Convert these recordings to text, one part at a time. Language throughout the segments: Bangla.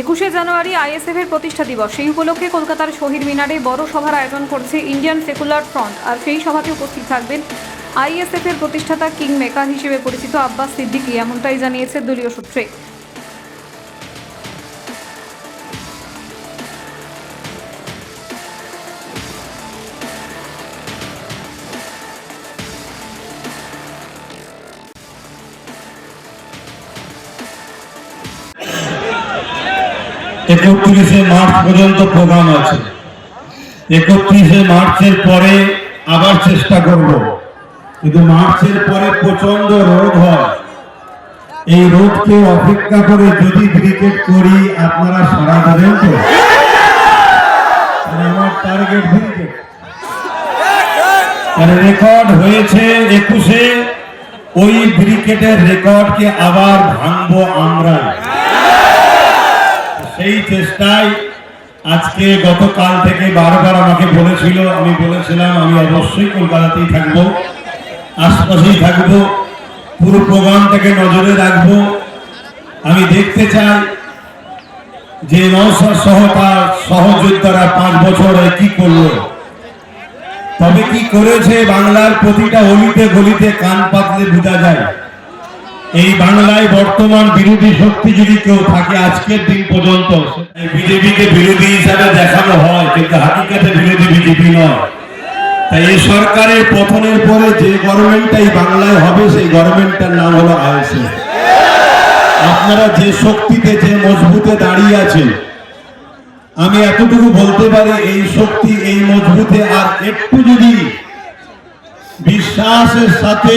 একুশে জানুয়ারি আইএসএফ এর প্রতিষ্ঠা দিবস। সেই উপলক্ষে কলকাতার শহীদ মিনারে বড় সভার আয়োজন করছে ইন্ডিয়ান সেকুলার ফ্রন্ট। আর সেই সভাতে উপস্থিত থাকবেন আইএসএফ এর প্রতিষ্ঠাতা কিং মেকার হিসেবে পরিচিত আব্বাস সিদ্দিকী, এমনটাই জানিয়েছে দলীয় সূত্রে। একত্রিশে মার্চ পর্যন্ত প্রোগ্রাম আছে। একত্রিশে মার্চের পরে আবার চেষ্টা করব। কিন্তু মার্চের পরে প্রচণ্ড রোদ হয়। এই রোদকে অপেক্ষা করে যদি ব্রিকেট করি, আপনারা সারা দেবেন তো? আমার টার্গেট ব্রিকেট রেকর্ড হয়েছে একুশে, ওই ব্রিকেটের রেকর্ডকে আবার ভাঙবো আমরা সেই চেষ্টায় আজকে গতকাল থেকে বারবার আমাকে বলেছিল, আমি বলেছিলাম, আমি অবশ্যই কলকাতাতেই থাকব, আশপাশেই থাকব, পুরো প্রোগ্রামটাকে নজরে রাখব। আমি দেখতে চাই যে নৌসার সহ তার সহযোদ্ধারা পাঁচ বছরে কি করল। তবে কি করেছে বাংলার প্রতিটা অলিতে গলিতে কান পাতলে বোঝা যায়। এই বাংলায় বর্তমান বিরোধী শক্তি যদি কেউ থাকে, আজকের দিন পর্যন্ত বিজেপিকে বিরোধী হিসাবে দেখানো হয়, কিন্তু হাকিকাতে বিরোধী বিজেপি নয়। তাই এই সরকারের পতনের পরে যে গভর্নমেন্টটাই বাংলায় হবে, সেই গভর্নমেন্টটার নাম হলো আইএসএফ আপনারা যে শক্তিতে, যে মজবুতে দাঁড়িয়ে আছেন, আমি এতটুকু বলতে পারি, এই শক্তি, এই মজবুতে আর একটু যদি বিশ্বাসের সাথে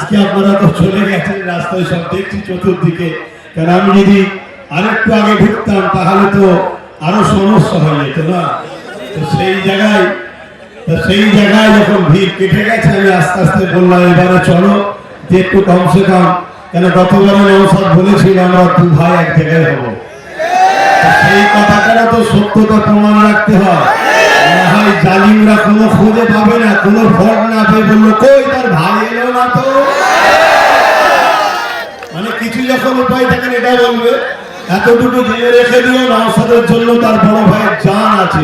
আজকে আপনারা তো চলে গেছেন রাস্তায় সব দেখছি চতুর্দিকে। কারণ আমি যদি আরেকটু আগে ঢুকতাম, তাহলে তো আরও সমস্যা হয়ে যেত না? তো সেই জায়গায় সেই জায়গায় যখন ভিড় কেটে গেছে, আমি আস্তে আস্তে বললাম, এবারে চলো, যে একটু কমসে কম। কেন গতবারে নৌসাদ বলেছিল, আমরা দু ভাই এক জায়গায় হব। সেই কথাটা তো সত্যতা প্রমাণ রাখতে হয়। কোনো খুঁজে পাবে না, কোনো ফল না পেয়ে বলল, কই তার ভাই এলো না তো? মানে কিছু যখন উপায় থাকেন এটা বলবে। এতটুকু জেনে রেখে দিও নওসাদের জন্য তার বড় ভাইয়ের জান আছে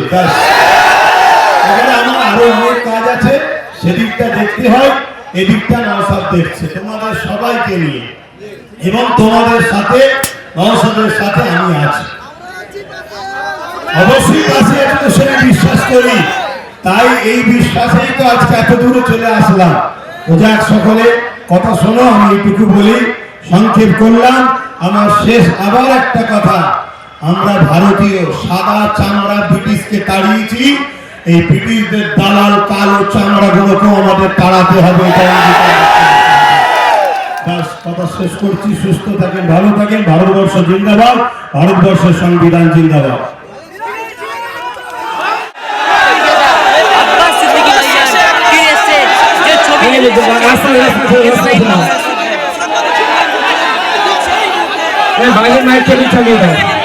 এখানে আমার আরও অনেক কাজ আছে, সেদিকটা দেখতে হয়, এদিকটা নওসাদ দেখছে। তোমাদের সবাইকে নিয়ে, এবং তোমাদের সাথে নওসাদের সাথে আমি আছি। অবশ্যই পাশে একটু সেটা বিশ্বাস করি। তাই এই বিশ্বাসেই তো আজকে এত দূরে চলে আসলাম। যাক সকলে, কথা শোনো, আমি এইটুকু বলি। সংক্ষেপ করলাম, আমার শেষ আবার একটা কথা। আমরা ভারতীয় সাদা চামড়া ব্রিটিশকে তাড়িয়েছি। এই ব্রিটিশদের দালাল কালো চামড়া গুলোকেও আমাদের তাড়াতে হবে কথা শেষ করছি। সুস্থ থাকেন, ভালো থাকেন। ভারতবর্ষ জিন্দাবাদ, ভারতবর্ষের সংবিধান জিন্দাবাদ। भाई माइक के भी चली गए